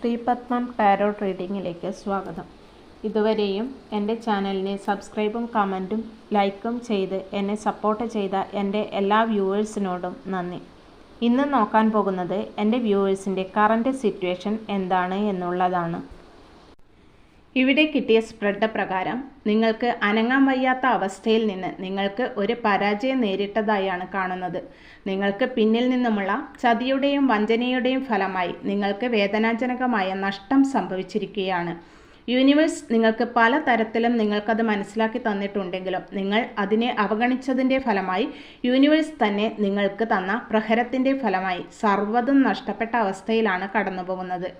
Sreepadmam tarot റീഡിങ്ങിലേക്ക് സ്വാഗതം. ഇതുവരെയും എന്റെ ചാനലിനെ സബ്സ്ക്രൈബും കമന്റും ലൈക്കും ചെയ്ത് എന്നെ സപ്പോർട്ട് ചെയ്ത എന്റെ എല്ലാ വ്യൂവേഴ്സിനോടും നന്ദി. ഇന്ന് നോക്കാൻ പോകുന്നത് എന്റെ വ്യൂവേഴ്സിന്റെ കറന്റ് സിറ്റുവേഷൻ എന്താണ് എന്നുള്ളതാണ്. ഇവിടെ കിട്ടിയ സ്പ്രെഡ് പ്രകാരം നിങ്ങൾക്ക് അനങ്ങാൻ വയ്യാത്ത അവസ്ഥയിൽ നിന്ന് നിങ്ങൾക്ക് ഒരു പരാജയം നേരിട്ടതായാണ് കാണുന്നത്. നിങ്ങൾക്ക് പിന്നിൽ നിന്നുമുള്ള ചതിയുടെയും വഞ്ചനയുടെയും ഫലമായി നിങ്ങൾക്ക് വേദനാജനകമായ നഷ്ടം സംഭവിച്ചിരിക്കുകയാണ്. യൂണിവേഴ്സ് നിങ്ങൾക്ക് പല തരത്തിലും നിങ്ങൾക്കത് മനസ്സിലാക്കി തന്നിട്ടുണ്ടെങ്കിലും നിങ്ങൾ അതിനെ അവഗണിച്ചതിന്റെ ഫലമായി യൂണിവേഴ്സ് തന്നെ നിങ്ങൾക്ക് തന്ന പ്രഹരത്തിന്റെ ഫലമായി സർവതും നഷ്ടപ്പെട്ട അവസ്ഥയിലാണ് കടന്നു പോകുന്നത്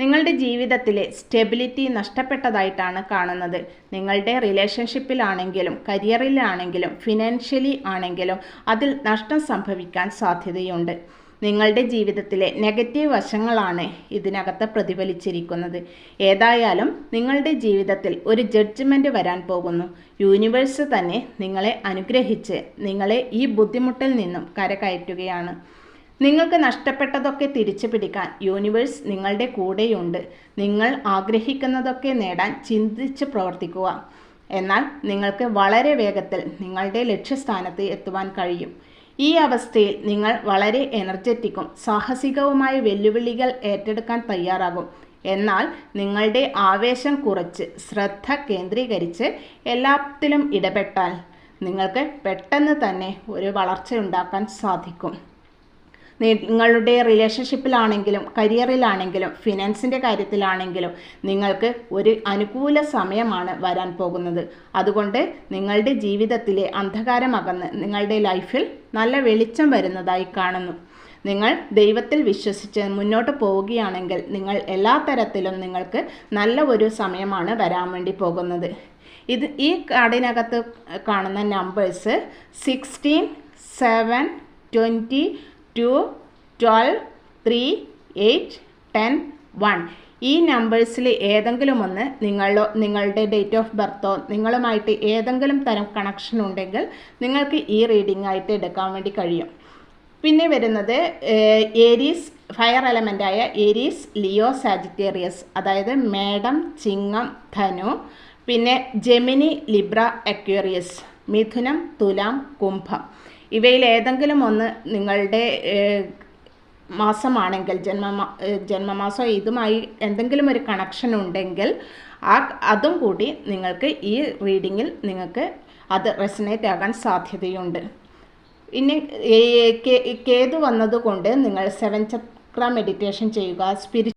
നിങ്ങളുടെ ജീവിതത്തിലെ സ്റ്റെബിലിറ്റി നഷ്ടപ്പെട്ടതായിട്ടാണ് കാണുന്നത്. നിങ്ങളുടെ റിലേഷൻഷിപ്പിലാണെങ്കിലും കരിയറിലാണെങ്കിലും ഫിനാൻഷ്യലി ആണെങ്കിലും അതിൽ നഷ്ടം സംഭവിക്കാൻ സാധ്യതയുണ്ട്. നിങ്ങളുടെ ജീവിതത്തിലെ നെഗറ്റീവ് വശങ്ങളാണ് ഇതിനകത്ത് പ്രതിഫലിച്ചിരിക്കുന്നത്. ഏതായാലും നിങ്ങളുടെ ജീവിതത്തിൽ ഒരു ജഡ്ജ്മെന്റ് വരാൻ പോകുന്നു. യൂണിവേഴ്സ് തന്നെ നിങ്ങളെ അനുഗ്രഹിച്ച് നിങ്ങളെ ഈ ബുദ്ധിമുട്ടിൽ നിന്നും കരകയറ്റുകയാണ്. നിങ്ങൾക്ക് നഷ്ടപ്പെട്ടതൊക്കെ തിരിച്ചു പിടിക്കാൻ യൂണിവേഴ്സ് നിങ്ങളുടെ കൂടെയുണ്ട്. നിങ്ങൾ ആഗ്രഹിക്കുന്നതൊക്കെ നേടാൻ ചിന്തിച്ച് പ്രവർത്തിക്കുക. എന്നാൽ നിങ്ങൾക്ക് വളരെ വേഗത്തിൽ നിങ്ങളുടെ ലക്ഷ്യസ്ഥാനത്ത് എത്തുവാൻ കഴിയും. ഈ അവസ്ഥയിൽ നിങ്ങൾ വളരെ എനർജറ്റിക്കും സാഹസികവുമായ വെല്ലുവിളികൾ ഏറ്റെടുക്കാൻ തയ്യാറാകും. എന്നാൽ നിങ്ങളുടെ ആവേശം കുറച്ച് ശ്രദ്ധ കേന്ദ്രീകരിച്ച് എല്ലാത്തിലും ഇടപെട്ടാൽ നിങ്ങൾക്ക് പെട്ടെന്ന് തന്നെ ഒരു വളർച്ച ഉണ്ടാക്കാൻ സാധിക്കും. നിങ്ങളുടെ റിലേഷൻഷിപ്പിലാണെങ്കിലും കരിയറിലാണെങ്കിലും ഫിനാൻസിന്റെ കാര്യത്തിലാണെങ്കിലും നിങ്ങൾക്ക് ഒരു അനുകൂല സമയമാണ് വരാൻ പോകുന്നത്. അതുകൊണ്ട് നിങ്ങളുടെ ജീവിതത്തിലെ അന്ധകാരമകന്ന് നിങ്ങളുടെ ലൈഫിൽ നല്ല വെളിച്ചം വരുന്നതായി കാണുന്നു. നിങ്ങൾ ദൈവത്തിൽ വിശ്വസിച്ച് മുന്നോട്ട് പോവുകയാണെങ്കിൽ നിങ്ങൾ എല്ലാ തരത്തിലും നിങ്ങൾക്ക് നല്ല ഒരു സമയമാണ് വരാൻ വേണ്ടി പോകുന്നത്. ഇത് ഈ കാർഡിനകത്ത് കാണുന്ന numbers sixteen seven twenty two twelve three eight ten one ഈ നമ്പേഴ്സിൽ ഏതെങ്കിലും ഒന്ന് നിങ്ങളോ നിങ്ങളുടെ ഡേറ്റ് ഓഫ് ബർത്തോ നിങ്ങളുമായിട്ട് ഏതെങ്കിലും തരം കണക്ഷൻ ഉണ്ടെങ്കിൽ നിങ്ങൾക്ക് ഈ റീഡിംഗ് ആയിട്ട് എടുക്കാൻ വേണ്ടി കഴിയും. പിന്നെ വരുന്നത് ഏരീസ് ഫയർ എലമെന്റായ ഏരീസ് ലിയോ സാജിറ്റേറിയസ് അതായത് മേഡം ചിങ്ങം ധനു. പിന്നെ Gemini Libra Aquarius Mithunam Thulam Kumbham. ഇവയിൽ ഏതെങ്കിലും ഒന്ന് നിങ്ങളുടെ മാസമാണെങ്കിൽ ജന്മ ജന്മമാസം ഇതുമായി എന്തെങ്കിലും ഒരു കണക്ഷൻ ഉണ്ടെങ്കിൽ ആ അതും കൂടി നിങ്ങൾക്ക് ഈ റീഡിങ്ങിൽ നിങ്ങൾക്ക് അത് റെസനേറ്റ് ആകാൻ സാധ്യതയുണ്ട്. ഇനി കേതു വന്നതുകൊണ്ട് നിങ്ങൾ സെവൻ ചക്ര മെഡിറ്റേഷൻ ചെയ്യുക സ്പിരി